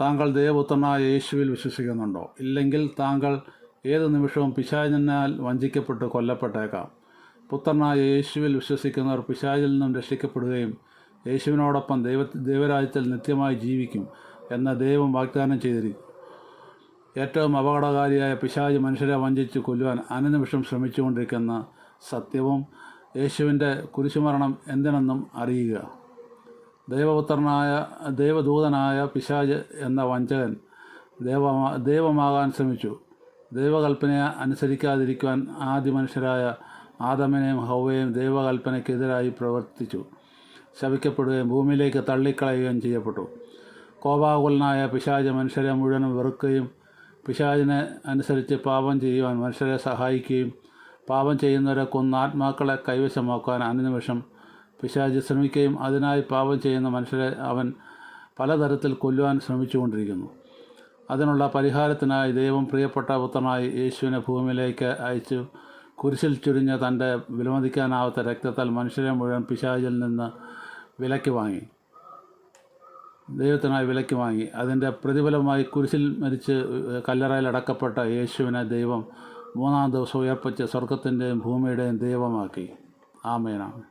താങ്കൾ ദേവപുത്രനായ യേശുവിൽ വിശ്വസിക്കുന്നുണ്ടോ? ഇല്ലെങ്കിൽ താങ്കൾ ഏത് നിമിഷവും പിശാചിനാൽ വഞ്ചിക്കപ്പെട്ട് കൊല്ലപ്പെട്ടേക്കാം. പുത്രനായ യേശുവിൽ വിശ്വസിക്കുന്നവർ പിശാചിൽ നിന്നും രക്ഷിക്കപ്പെടുകയും യേശുവിനോടൊപ്പം ദൈവ ദൈവരാജ്യത്തിൽ നിത്യമായി ജീവിക്കും എന്ന ദൈവം വാഗ്ദാനം ചെയ്തിരിക്കും ഏറ്റവും അപകടകാരിയായ പിശാജ് മനുഷ്യരെ വഞ്ചിച്ച് കൊല്ലുവാൻ അനുനിമിഷം ശ്രമിച്ചുകൊണ്ടിരിക്കുന്ന സത്യവും യേശുവിന്റെ കുരിശുമരണം എന്തിനെന്നും അറിയുക. ദൈവപുത്രനായ ദൈവദൂതനായ പിശാജ് എന്ന വഞ്ചകൻ ദൈവ ദൈവമാകാൻ ശ്രമിച്ചു. ദൈവകൽപ്പനയെ അനുസരിക്കാതിരിക്കുവാൻ ആദ്യ മനുഷ്യരായ ആദമനെയും ഹൗവയും ദൈവകൽപ്പനയ്ക്കെതിരായി പ്രവർത്തിച്ചു. ശവിക്കപ്പെടുകയും ഭൂമിയിലേക്ക് തള്ളിക്കളയുകയും ചെയ്യപ്പെട്ടു. കോപാകുലനായ പിശാജ് മനുഷ്യരെ മുഴുവനും വെറുക്കുകയും പിശാജിനെ അനുസരിച്ച് പാപം ചെയ്യുവാൻ മനുഷ്യരെ സഹായിക്കുകയും പാപം ചെയ്യുന്നവരെ കൊന്ന് ആത്മാക്കളെ കൈവശമാക്കുവാൻ അനുനിമിഷം പിശാച് ശ്രമിക്കുകയും അതിനായി പാപം ചെയ്യുന്ന മനുഷ്യരെ അവൻ പലതരത്തിൽ കൊല്ലുവാൻ ശ്രമിച്ചുകൊണ്ടിരിക്കുന്നു. അതിനുള്ള പരിഹാരത്തിനായി ദൈവം പ്രിയപ്പെട്ട പുത്രനായി യേശുവിനെ ഭൂമിയിലേക്ക് അയച്ചു. കുരിശിൽ ചുരിഞ്ഞ തന്റെ വിലമതിക്കാനാവാത്ത രക്തത്താൽ മനുഷ്യരെ മുഴുവൻ പിശാചിൽ നിന്ന് വിലയ്ക്ക് വാങ്ങി. ദൈവത്തിനായി വിലയ്ക്ക് വാങ്ങി. അതിന്റെ പ്രതിഫലമായി കുരിശിൽ മരിച്ച് കല്ലറയിൽ അടക്കപ്പെട്ട യേശുവിനെ ദൈവം മൂന്നാം ദിവസം ഉയർപ്പിച്ച് സ്വർഗത്തിന്റെയും ഭൂമിയുടെയും ദൈവമാക്കി. ആമേനാണ്